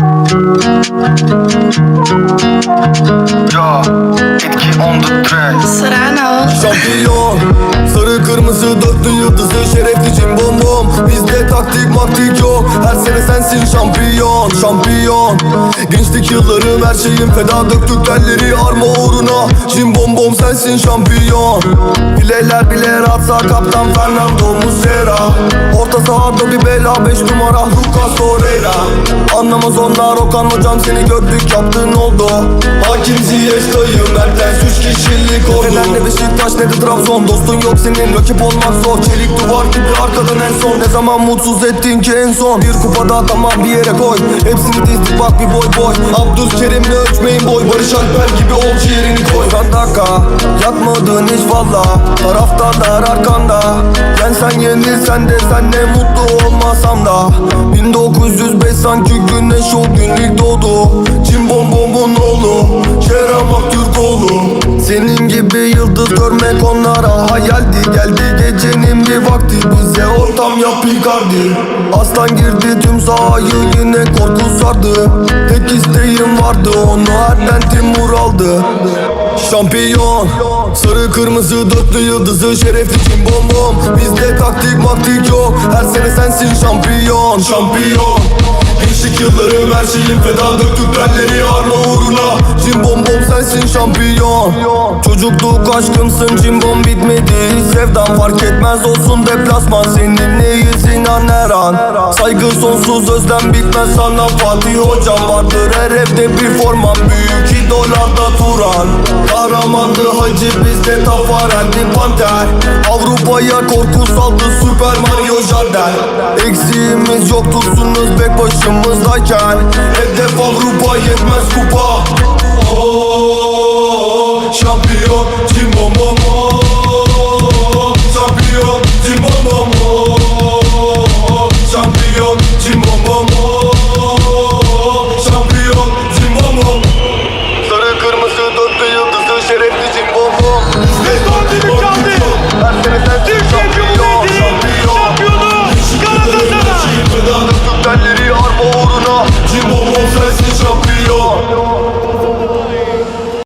Yo, etki on the track. Serrano. Şampiyon Sarı kırmızı dörtlü yıldızı şerefli cim bom bom. Bizde taktik maktik yok Her sene sensin şampiyon Şampiyon. Gençlik yıllarım her şeyim feda. Döktük telleri arma uğruna. Cim bom bom sensin şampiyon Atsa kaptan Fernando Muslera. Orta sahada bir bela 5 numara Lucas Torreira. Anlamaz onlar Okan hocam seni gördük yaptığın oldu. Hakim Ziyech dayı Mertens 3 kişilik oldu. Neden ne Beşiktaş ne de Trabzon. Dostun yok senin rakip olmak zor. Çelik duvar gibi arkadan en son. Ne zaman mutsuz ettin ki en son? Bir kupada tamam bir yere koy. Hepsini dizdik bak bir boy boy. Abdülkerim'le ölçmeyin boy. Barış Alper gibi ol ciğerini koy Kandaka Yatmadın hiç valla. Taraftarlar arkanda. Yensen yenilsen de sen ne mutlu olmasam da. 1905 sanki güneş o gün ilk doğdu. Çin bombomun oğlu Kerem Aktürkoğlu Senin gibi yıldız görmek onlara hayaldi. Geldi gecenin bir vakti bize ortam yap Icardi Aslan girdi tüm sahayı yine korku sardı. Tek isteğim vardı onu Erden Timur aldı Şampiyon. Sarı kırmızı dörtlü yıldızı şerefli kim bom bom? Bizde taktik maktik yok. Her sene sensin şampiyon. Şampiyon. Gençlik yıllarım her şeyim feda. Döktük belleri arma uğruna. Cimbom bom sensin şampiyon. Çocukluk aşkımsın cimbom bitmedi. Sevdam fark etmez olsun deplasman Seninleyiz inan her an Saygı sonsuz özlem bitmez sana. Fatih hocam vardır her evde bir forman. Büyük idolarda Turan Kahramandı hacı bizde tafarendi panter. Avrupa'ya korku saldı Süper Mario Jardel. Eksiğimiz yok tutsunuz bek başımızdayken. Hedef Avrupa yetmez kupa. Oh, oh, oh, oh şampiyon. Türkiye Cumhuriyeti'nin şampiyonu Galatasaray. Tüm telleri arpa uğruna. Cimbom sensin şampiyon.